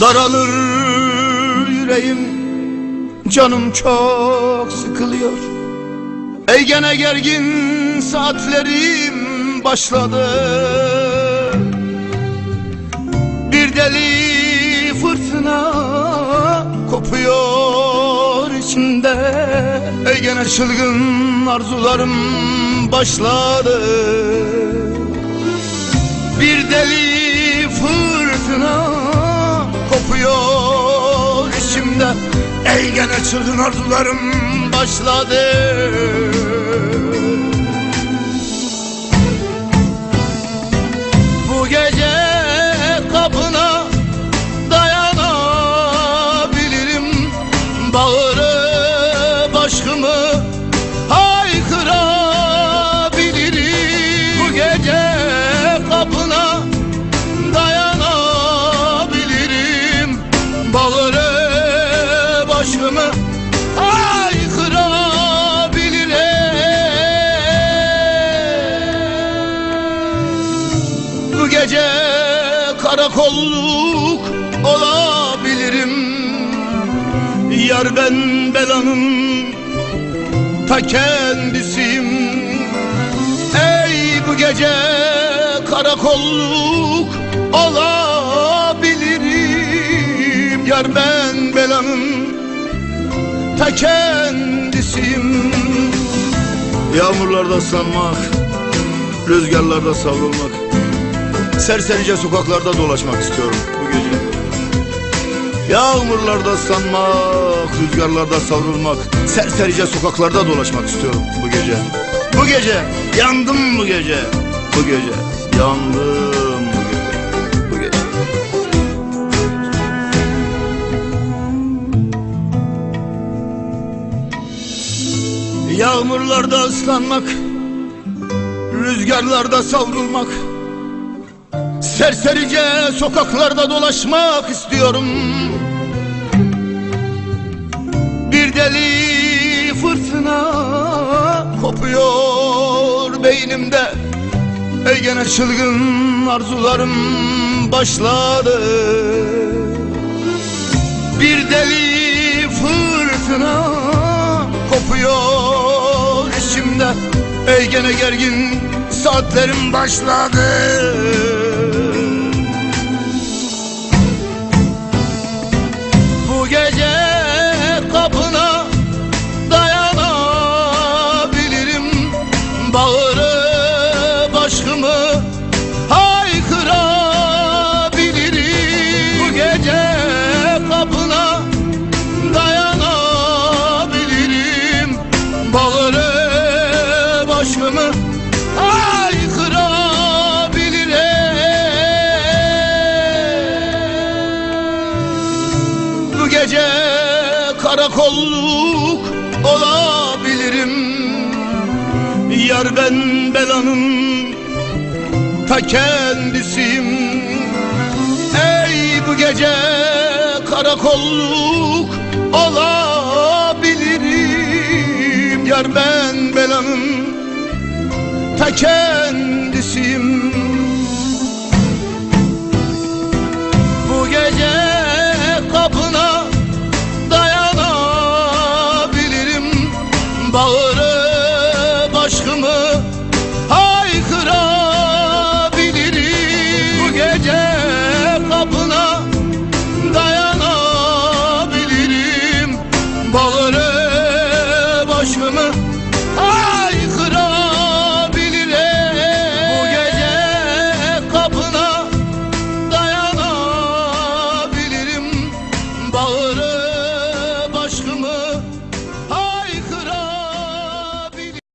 Daralır yüreğim. Canım çok sıkılıyor. Ey gene gergin saatlerim başladı. Bir deli fırtına kopuyor içimde. Ey gene çılgın arzularım başladı. Bir deli fırtına gene çılgın arzularım başladı karakolluk olabilirim. Yar ben belanın ta kendisiyim. Ey bu gece karakolluk olabilirim. Yar ben belanın ta kendisiyim. Yağmurlarda ıslanmak, rüzgarlarda savrulmak Serserice sokaklarda dolaşmak istiyorum bu gece. Yağmurlarda ıslanmak, rüzgarlarda savrulmak Serserice sokaklarda dolaşmak istiyorum bu gece. Bu gece, yandım bu gece. Bu gece, yandım bu gece. Bu gece. Yağmurlarda ıslanmak Rüzgarlarda savrulmak Serserice sokaklarda dolaşmak istiyorum. Bir deli fırtına kopuyor beynimde. Ey gene çılgın arzularım başladı. Bir deli fırtına kopuyor içimde. Ey gene gergin saatlerim başladı haykırabilirim Bu gece karakolluk olabilirim. Yar ben belanın ta kendisiyim. Ey bu gece karakolluk olabilirim. Yar ben belanın ta kendisiyim Bu gece kapına dayanabilirim. Bağırıp aşkımı haykırabilirim. Bu gece kapına dayanabilirim. Bağırıp aşkımı